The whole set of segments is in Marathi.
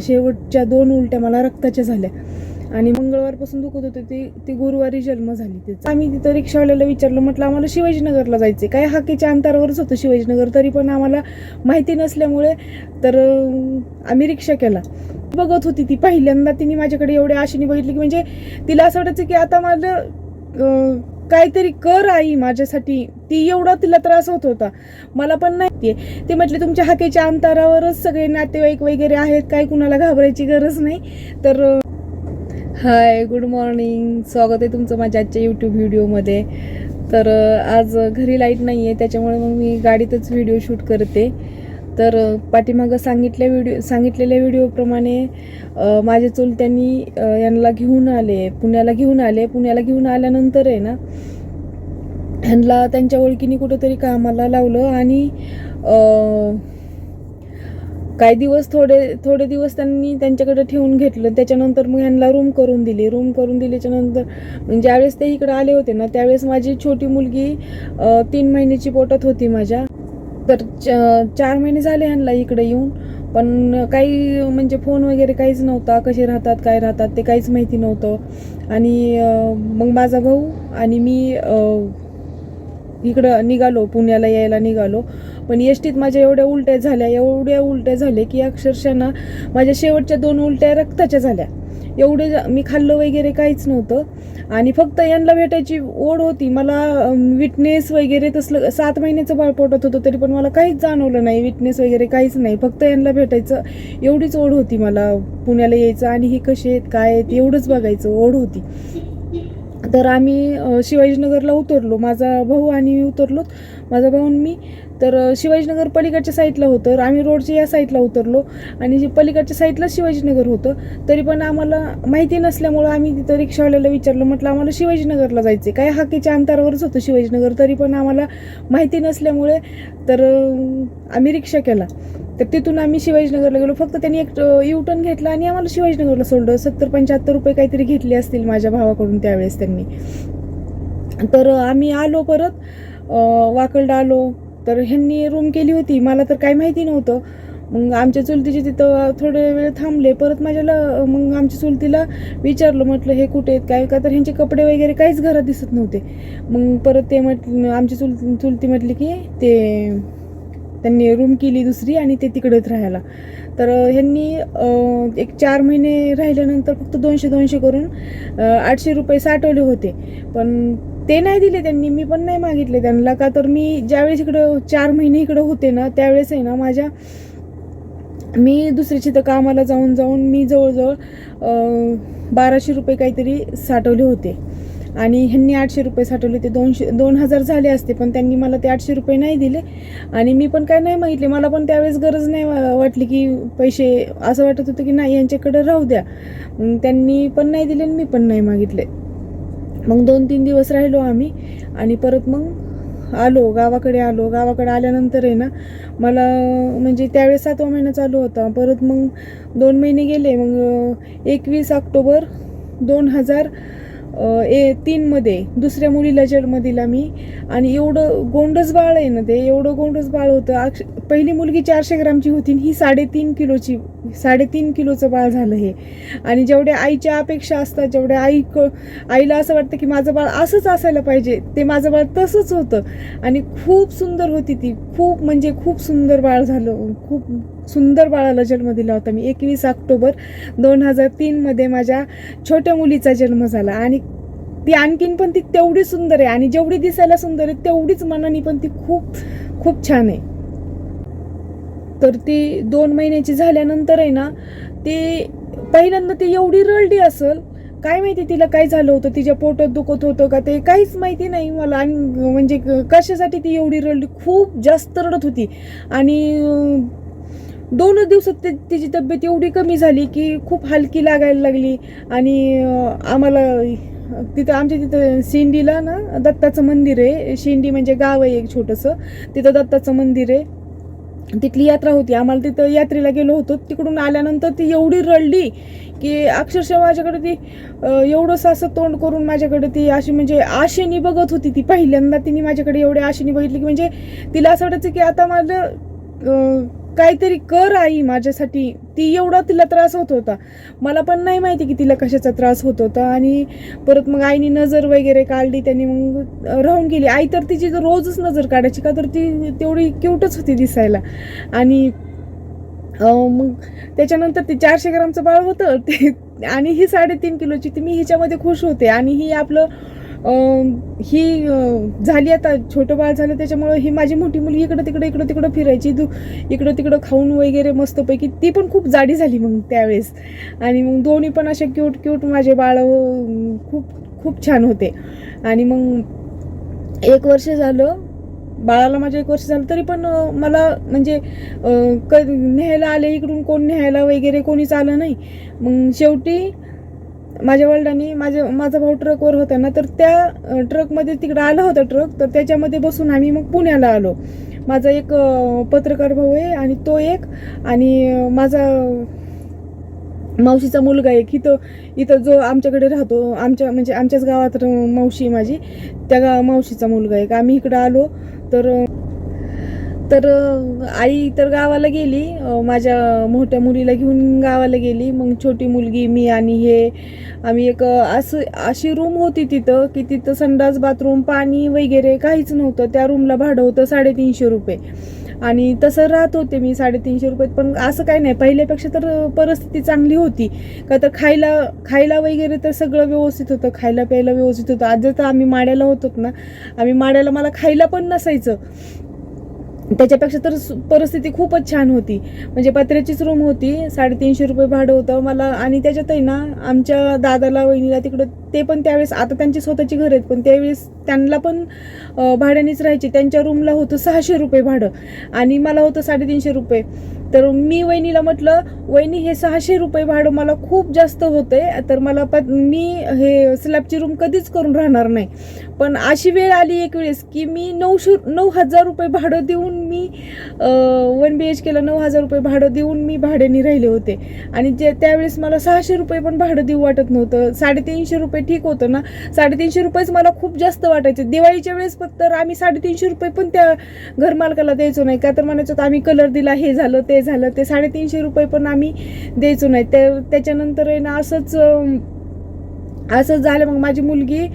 शेवटच्या दोन उलट्या मला रक्ताच्या झाल्या. आणि मंगळवारपासून दुखत होते ते ती गुरुवारी जन्म झाली त्याचा आम्ही तिथं रिक्षावाल्याला विचारलं म्हटलं आम्हाला शिवाजीनगरला जायचे काय हाकेच्या अंतरावरच होतं शिवाजीनगर तरी पण आम्हाला माहिती नसल्यामुळे तर आम्ही रिक्षा केला. बघत होती ती पहिल्यांदा तिने माझ्याकडे एवढ्या आशेने बघितली की म्हणजे तिला असं वाटायचं की आता माझं काहीतरी कर आई माझ्यासाठी. ती एवढा तिला त्रास होत होता. मला पण नाही ते- म्हटले तुमच्या हाकेच्या अंतरावरच सगळे नातेवाईक वगैरे आहेत. काय कुणाला घाबरायची गरज नाही. तर हाय गुड मॉर्निंग स्वागत आहे तुमचं माझ्या आजच्या यूट्यूब व्हिडिओमध्ये तर आज घरी लाइट नाही आहे त्याच्यामुळे मग मी गाडीतच व्हिडिओ शूट करते. तर पाठीमागं सांगितल्या व्हिडिओ सांगितलेल्या व्हिडिओप्रमाणे माझ्या माझे चुलत्यांनी यांना घेऊन आले पुण्याला घेऊन आले. पुण्याला घेऊन आल्यानंतर आहे ना ह्यांना त्यांच्या ओळखीने कुठंतरी कामाला लावलं आणि काही दिवस थोडे थोडे दिवस त्यांनी त्यांच्याकडे ठेवून घेतलं. त्याच्यानंतर मग ह्यांना रूम करून दिली. रूम करून दिल्याच्या नंतर म्हणजे ज्यावेळेस ते इकडे आले होते ना त्यावेळेस माझी छोटी मुलगी तीन महिन्याची पोटात होती माझ्या. तर च- चार महिने झाले ह्यांना इकडे येऊन. पण काही म्हणजे फोन वगैरे काहीच नव्हता. कसे राहतात काय राहतात ते काहीच माहिती नव्हतं. आणि मग माझा भाऊ आणि मी इकडं निघालो पुण्याला यायला निघालो. पण एसटीत माझ्या एवढ्या उलट्या झाल्या एवढ्या उलट्या झाल्या की अक्षरशः ना माझ्या शेवटच्या दोन उलट्या रक्ताच्या झाल्या. एवढे मी खाल्लं वगैरे काहीच नव्हतं. आणि फक्त यांना भेटायची ओढ होती. मला विटनेस वगैरे तसलं सात महिन्याचं बाळ पोटात होतं तरी पण मला काहीच जाणवलं नाही. विटनेस वगैरे काहीच नाही. फक्त यांना भेटायचं एवढीच ओढ होती मला पुण्याला यायचं. आणि हे कसे आहेत काय आहेत एवढंच बघायचं ओढ होती. तर आम्ही शिवाजीनगरला उतरलो. माझा भाऊ आणि मी उतरलो माझा भाऊ मी. तर शिवाजीनगर पलीकडच्या साईडला होतं. तर आम्ही रोडच्या या साईडला उतरलो. आणि जे पलीकडच्या साईडला शिवाजीनगर होतं. तरी पण आम्हाला माहिती नसल्यामुळं आम्ही तिथं रिक्षावाल्याला विचारलं. म्हटलं आम्हाला शिवाजीनगरला जायचे काय हाकेच्या अंतरावरच होतं शिवाजीनगर. तरी पण आम्हाला माहिती नसल्यामुळे तर आम्ही रिक्षा केला. तर तिथून आम्ही शिवाजीनगरला गेलो. फक्त त्यांनी एक यू टर्न घेतला आणि आम्हाला शिवाजीनगरला सोडलं. सत्तर पंच्याहत्तर रुपये काहीतरी घेतले असतील माझ्या भावाकडून त्यावेळेस त्यांनी. तर आम्ही आलो परत. वाकल आलो तर ह्यांनी रूम केली होती. मला तर काही माहिती नव्हतं. मग आमच्या चुलतीचे तिथं थोडे वेळ थांबले. परत माझ्याला मग आमच्या चुलतीला विचारलं म्हटलं हे कुठे आहेत? काय? का तर ह्यांचे कपडे वगैरे काहीच घरात दिसत नव्हते. मग परत ते म्हटलं आमची चुल चुलती म्हटली की ते त्यांनी रूम केली दुसरी आणि ते तिकडेच राहायला. तर ह्यांनी एक चार महिने राहिल्यानंतर फक्त दोनशे दोनशे करून आठशे रुपये साठवले होते. पण ते नाही दिले त्यांनी मी पण नाही मागितले त्यांना. का तर मी ज्यावेळेस इकडं चार महिने इकडं होते ना त्यावेळेस आहे ना माझ्या मी दुसऱ्याच्या इथं कामाला जाऊन जाऊन मी जवळजवळ बाराशे रुपये काहीतरी साठवले होते. आणि ह्यांनी आठशे रुपये साठवले ते दोनशे दोन हजार झाले असते पण त्यांनी मला ते आठशे रुपये नाही दिले. आणि मी पण काय नाही मागितले. मला पण त्यावेळेस गरज नाही वा- वाटली की पैसे असं वाटत होतं की नाही यांच्याकडे राहू द्या. त्यांनी पण नाही दिले आणि मी पण नाही मागितले. मग दोन तीन दिवस राहिलो आम्ही आणि परत मग आलो गावाकडे आलो. गावाकडे आल्यानंतर आहे ना मला म्हणजे त्यावेळेस सातवा महिना चालू होता. परत मग दोन महिने गेले. मग एकवीस ऑक्टोबर दोन हजार ए तीनमध्ये दुसऱ्या मुलीला जन्म दिला मी. आणि एवढं गोंडस बाळ आहे ना ते एवढं गोंडस बाळ होतं. अक्ष पहिली मुलगी चारशे ग्रामची होती ही साडेतीन किलोची साडेतीन किलोचं बाळ झालं हे. आणि जेवढ्या आईच्या अपेक्षा असतात जेवढ्या आई क आईला असं वाटतं की माझं बाळ असंच असायला पाहिजे ते माझं बाळ तसंच होतं. आणि खूप सुंदर होती ती. खूप म्हणजे खूप सुंदर बाळ झालं. खूप सुंदर बाळाला जन्म दिला होता मी. एकवीस ऑक्टोबर दोन हजार तीनमध्ये माझ्या छोट्या मुलीचा जन्म झाला. आणि ती आणखीन पण ती तेवढी सुंदर आहे. आणि जेवढी दिसायला सुंदर आहे तेवढीच मनाने पण ती खूप खूप छान आहे. तर ती दोन महिन्याची झाल्यानंतर आहे ना ती पहिल्यांदा ती एवढी रळली असेल काय माहिती तिला काय झालं होतं तिच्या पोटात दुखत होतं का ते काहीच माहिती नाही मला. आणि म्हणजे कशासाठी ती एवढी रडली? खूप जास्त रडत होती. आणि दोनच दिवसात ते तिची तब्येत एवढी कमी झाली की खूप हलकी लागायला लागली. आणि आम्हाला तिथं आमच्या तिथं शिंडीला ना दत्ताचं मंदिर आहे. शिंडी म्हणजे गाव आहे एक छोटंसं. तिथं दत्ताचं मंदिर आहे. तिथली यात्रा होती. आम्हाला तिथं यात्रेला गेलो होतो. तिकडून आल्यानंतर ती एवढी रडली की अक्षरशः माझ्याकडे ती एवढंसं असं तोंड करून माझ्याकडे ती अशी म्हणजे आशेनी बघत होती ती. पहिल्यांदा तिने माझ्याकडे एवढ्या आशेनी बघितली की म्हणजे तिला असं वाटायचं की आता माझं काहीतरी कर आई माझ्यासाठी. ती एवढा तिला त्रास होत होता. मला पण नाही माहिती की तिला कशाचा त्रास होत होता. आणि परत मग आईने नजर वगैरे काढली त्यांनी मग राहून गेली. आई तर तिची रोजच नजर काढायची का तर ती तेवढी क्यूटच होती दिसायला. आणि मग त्याच्यानंतर ते चारशे ग्रामचं बाळ होतं. ते आणि ही साडेतीन किलोची ती मी हिच्यामध्ये खुश होते. आणि ही आपलं ही झाली आता छोटं बाळ झालं त्याच्यामुळं ही माझी मोठी मुलगी इकडं तिकडं इकडं तिकडं फिरायची दु इकडं तिकडं खाऊन वगैरे मस्तपैकी ती पण खूप जाडी झाली मग त्यावेळेस. आणि मग दोन्ही पण असे क्यूट क्यूट माझे बाळ खूप खूप छान होते. आणि मग एक वर्ष झालं बाळाला माझं एक वर्ष झालं तरी पण मला म्हणजे क न्यायला आले इकडून कोण न्यायला वगैरे कोणीच आलं नाही. मग शेवटी माझ्या वडिलांनी माझ्या माझा भाऊ ट्रकवर होता ना तर त्या ट्रकमध्ये तिकडं आला होता ट्रक तर त्याच्यामध्ये बसून आम्ही मग पुण्याला आलो. माझा एक पत्रकार भाऊ आहे आणि तो एक आणि माझा मावशीचा मुलगा एक. इथं इथं जो आमच्याकडे राहतो आमच्या म्हणजे आमच्याच गावात मावशी माझी त्या गा मावशीचा मुलगा एक. आम्ही इकडं आलो तर तर आई तर गावाला गेली. माझ्या मोठ्या मुलीला घेऊन गावाला गेली. मग छोटी मुलगी मी आणि हे आम्ही एक असं अशी रूम होती तिथं की तिथं संडास बाथरूम पाणी वगैरे काहीच नव्हतं. त्या रूमला भाडं होतं साडेतीनशे रुपये. आणि तसं राहत होते मी साडेतीनशे रुपयेत पण असं काही नाही. पहिल्यापेक्षा तर परिस्थिती चांगली होती. का तर खायला खायला वगैरे तर सगळं व्यवस्थित होतं. खायला प्यायला व्यवस्थित होतं. आज तर आम्ही माड्याला होतो ना. आम्ही माड्याला मला खायला पण नसायचं. त्याच्यापेक्षा तर परिस्थिती खूपच छान होती. म्हणजे पत्र्याचीच रूम होती साडेतीनशे रुपये भाडं होतं. मला आणि त्याच्यातही ना आमच्या दादाला वहिनीला तिकडं ते पण त्यावेळेस आता त्यांची स्वतःची घर आहेत पण त्यावेळेस त्यांना पण भाड्यानेच राहायचे. त्यांच्या रूमला होतं सहाशे रुपये भाडं. आणि मला होतं साडेतीनशे रुपये. तर मी वहिनीला म्हटलं वहिनी हे सहाशे रुपये भाडं मला खूप जास्त होते तर मला पत मी हे स्लॅबची रूम कधीच करून राहणार नाही. पण अशी वेळ आली एक वेळेस की मी नऊशे नऊ हजार रुपये भाडं देऊन मी वन बी एच केला नऊ हजार रुपये भाडं देऊन मी भाड्याने राहिले होते. आणि जे त्यावेळेस मला सहाशे रुपये पण भाडं देऊ वाटत नव्हतं. साडेतीनशे रुपये ठीक होतं ना. साडेतीनशे रुपयेच मला खूप जास्त वाटायचे. दिवाळीच्या वेळेस फक्त आम्ही साडेतीनशे रुपये पण त्या घरमालकाला द्यायचो नाही का? तर म्हणायचं होतं आम्ही कलर दिला हे झालं ते ते झालं ते साडेतीनशे रुपये पण आम्ही द्यायचो नाही. त्या त्याच्यानंतर आहे ना असंच असंच झालं. मग माझी मुलगी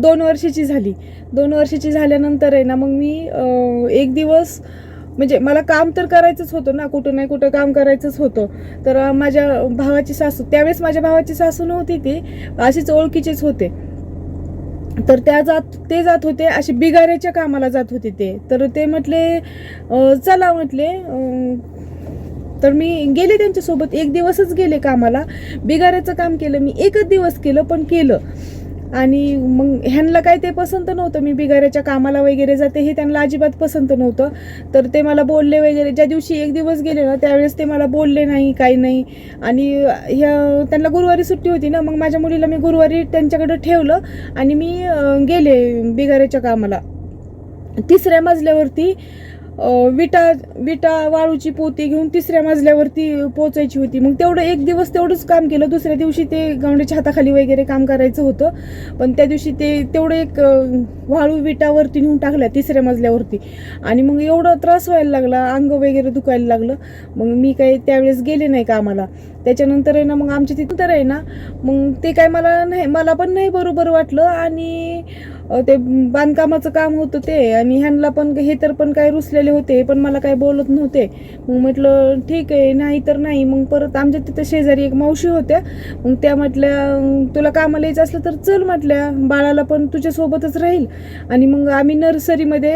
दोन वर्षाची झाली. दोन वर्षाची झाल्यानंतर आहे ना मग मी एक दिवस म्हणजे मला काम तर करायचंच होतं ना कुठं नाही कुठं काम करायचंच होतं. तर माझ्या भावाची सासू त्यावेळेस माझ्या भावाची सासू नव्हती ती अशीच ओळखीचेच होते. तर त्या जात ते जात होते असे बिगाऱ्याच्या कामाला जात होते ते. तर ते म्हटले चला म्हटले तर मी गेले त्यांच्यासोबत. एक दिवसच गेले कामाला. बिगाऱ्याचं काम केलं. मी एकच दिवस केलं पण केलं. आणि मग ह्यांना काय ते पसंत नव्हतं. मी बिगाऱ्याच्या कामाला वगैरे जाते हे त्यांना अजिबात पसंत नव्हतं. तर ते मला बोलले वगैरे. ज्या दिवशी एक दिवस गेले ना त्यावेळेस ते मला बोलले नाही काही नाही. आणि ह्या त्यांना गुरुवारी सुट्टी होती ना मग माझ्या मुलीला मी गुरुवारी त्यांच्याकडं ठेवलं. आणि मी गेले बिगाऱ्याच्या कामाला. तिसऱ्या मजल्यावरती विटा विटा वाळूची पोती घेऊन तिसऱ्या मजल्यावरती पोचायची होती. मग तेवढं एक दिवस तेवढंच काम केलं. दुसऱ्या दिवशी ते गावंडीच्या हाताखाली वगैरे काम करायचं होतं. पण त्या दिवशी ते तेवढं एक वाळू विटावरती नेऊन टाकल्या तिसऱ्या मजल्यावरती. आणि मग एवढा त्रास व्हायला लागला. अंग वगैरे दुखायला लागलं. मग मी काही त्यावेळेस गेले नाही कामाला. त्याच्यानंतर आहे ना मग आमच्या तिथं तर आहे ना मग ते काय मला नाही मला पण नाही बरोबर वाटलं. आणि ते बांधकामाचं काम होतं ते. आणि ह्यांना पण हे तर पण काय रुसलेले होते पण मला काय बोलत नव्हते. मग म्हटलं ठीक आहे नाही तर नाही. मग परत आमच्या तिथं शेजारी एक मावशी होत्या. मग त्या म्हटल्या तुला कामाला यायचं असलं तर चल म्हटल्या. बाळाला पण तुझ्यासोबतच राहील. आणि मग आम्ही नर्सरीमध्ये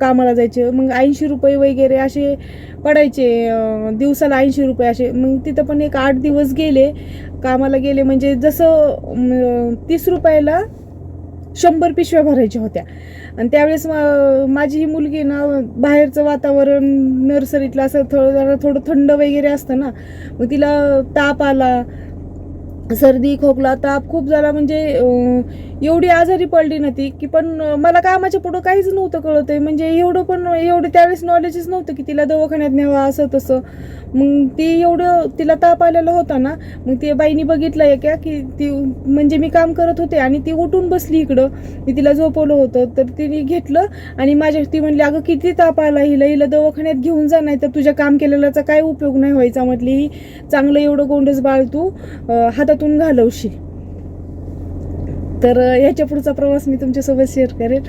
कामाला जायचे. मग ऐंशी रुपये वगैरे असे पडायचे दिवसाला ऐंशी रुपये असे. मग तिथं पण एक आठ दिवस गेले. कामाला गेले म्हणजे जसं तीस रुपयाला शंभर पिशव्या भरायच्या होत्या. आणि त्यावेळेस माझी ही मुलगी ना बाहेरचं वातावरण नर्सरीतलं असं थोडं जरा थोडं थंड वगैरे असतं ना मग तिला ताप आला सर्दी खोकला ताप खूप झाला. म्हणजे एवढी आजारी पडली नव्हती की पण मला कामाच्या पुढं काहीच नव्हतं कळत आहे म्हणजे एवढं पण एवढं त्यावेळेस नॉलेजच नव्हतं की तिला दवाखान्यात न्यावं असं तसं. मग ती एवढं तिला ताप आलेला होता ना मग ती बाईनी बघितलं आहे का की ती म्हणजे मी काम करत होते आणि ती उठून बसली इकडं. मी तिला झोपवलं होतं तर तिने घेतलं आणि माझ्या ती म्हणली अगं किती ताप आला हिला हिला दवाखान्यात घेऊन जा नाही तर तुझ्या काम केलेल्याचा काय उपयोग नाही व्हायचा म्हटली ही. चांगलं एवढं गोंडस बाळ तू हात हातातून घालवशील. तर ह्याच्या पुढचा प्रवास मी तुमच्यासोबत शेअर करेन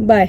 बाय